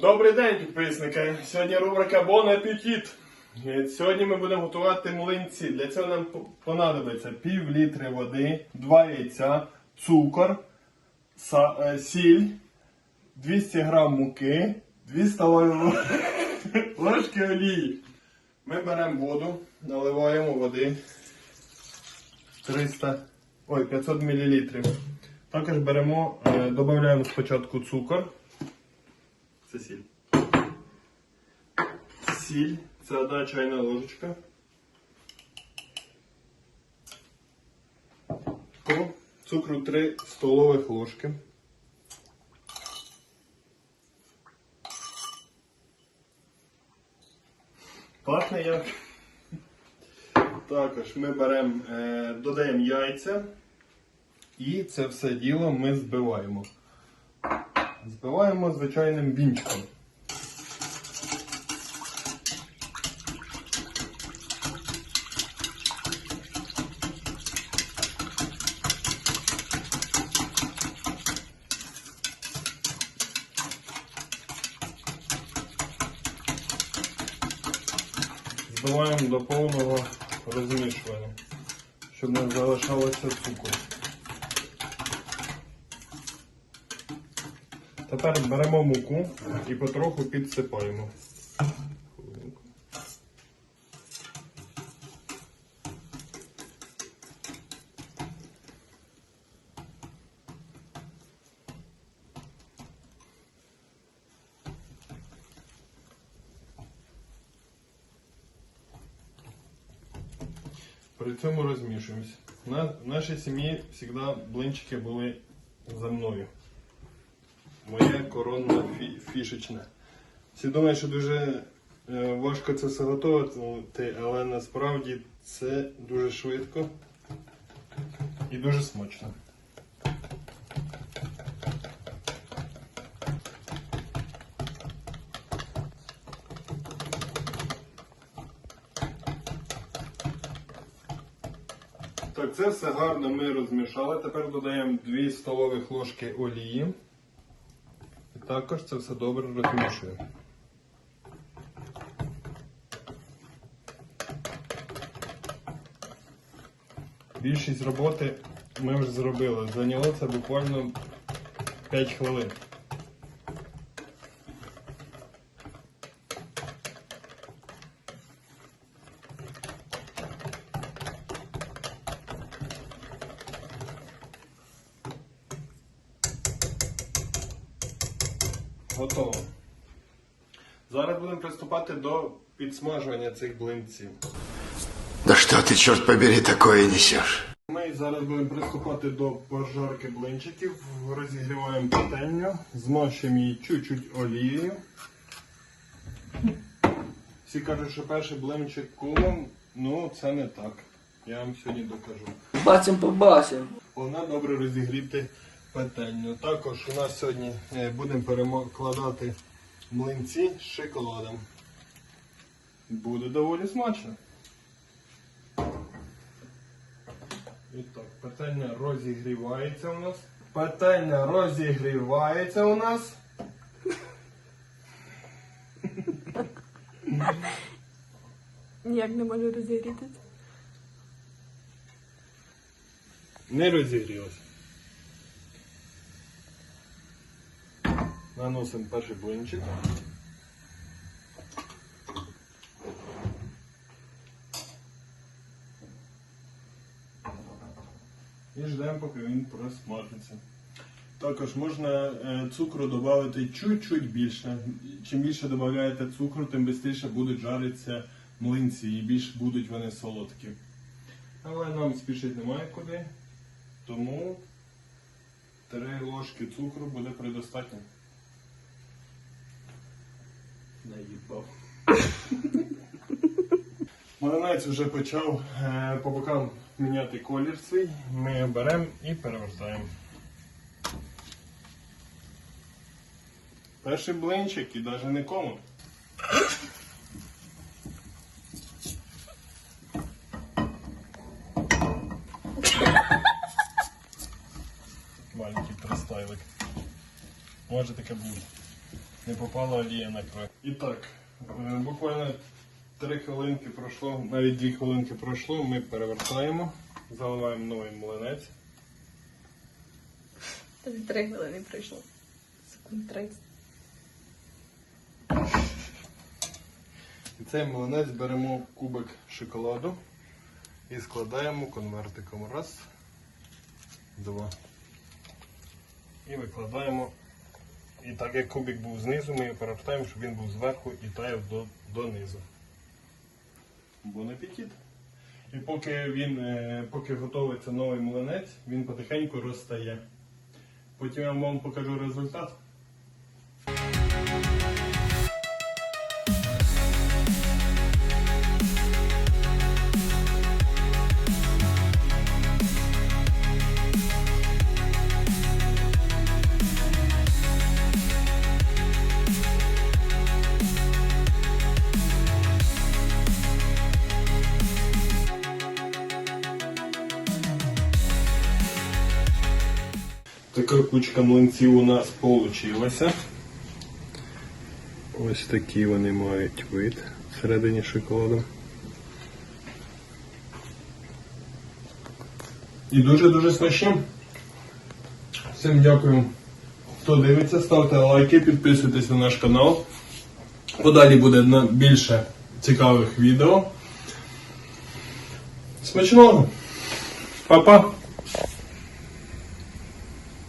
Добрий день, підписники! Сьогодні рубрика Бон апетит. Сьогодні ми будемо готувати млинці. Для цього нам по- понадобиться пів літри води, 2 яйця, цукор, е, сіль, 200 грам муки, 2 столові ложки олії. Ми беремо воду, наливаємо води 300, ой, 500 мл. Також беремо, е, додаємо спочатку цукор. Це сіль. Сіль. Це одна чайна ложечка. Цукру. Цукру 3 столових ложки. Пахне як. Також ми беремо, е, додаємо яйця і це все діло ми збиваємо. Збиваємо звичайним вінчиком. Збиваємо до повного розмішування, щоб не залишалося цукру. Тепер беремо муку і потроху підсипаємо. При цьому розмішуємося. На, в нашій сім'ї завжди блинчики були за мною моє коронне фі- фішечне. Всі думають, що дуже е, важко це все готувати, але насправді це дуже швидко і дуже смачно. Так, це все гарно ми розмішали. Тепер додаємо 2 столових ложки олії. Також це все добре розмішуємо. Більшість роботи ми вже зробили. Зайняло це буквально 5 хвилин. Готово. Зараз будемо приступати до підсмажування цих блинців. Да что ты, черт побери, такое несешь? Ми зараз будемо приступати до пожарки блинчиків. Розігріваємо пательню, змащуємо її чуть-чуть олією. Всі кажуть, що перший блинчик кулом, ну це не так. Я вам сьогодні докажу. Бачим побачим. Головне добре розігріти пательню. Також у нас сьогодні е, будемо перекладати млинці з шоколадом. Буде доволі смачно. І так, пательня розігрівається у нас. Пательня розігрівається у нас. Ніяк не можу розігрітися. Не розігрілося. Наносимо перший блинчик. І ждемо, поки він просмажиться. Також можна е, цукру додати чуть-чуть більше. Чим більше додаєте цукру, тим швидше будуть жаритися млинці і більш будуть вони солодкі. Але нам спішити немає куди. Тому 3 ложки цукру буде предостатньо. Наїбав. Малинець вже почав е, по бокам міняти колір свій. Ми беремо і перевертаємо. Перший блинчик і навіть не кому. Маленький пристайлик. Може таке бути. Не попала олія на край. І так, е, буквально 3 хвилинки пройшло, навіть 2 хвилинки пройшло, ми перевертаємо, заливаємо новий млинець. Та три хвилини пройшло. Секунд 30. І цей млинець беремо кубик шоколаду і складаємо конвертиком. Раз, два. І викладаємо. І так як кубик був знизу, ми його перевертаємо, щоб він був зверху і таяв до, донизу. Бон апетит. І поки він, е, поки готується новий млинець, він потихеньку розстає. Потім я вам покажу результат. Така кучка млинців у нас вийшла. Ось такі вони мають вид всередині шоколаду. І дуже-дуже смачні. Всім дякую, хто дивиться. Ставте лайки, підписуйтесь на наш канал. Подалі буде більше цікавих відео. Смачного! Па-па!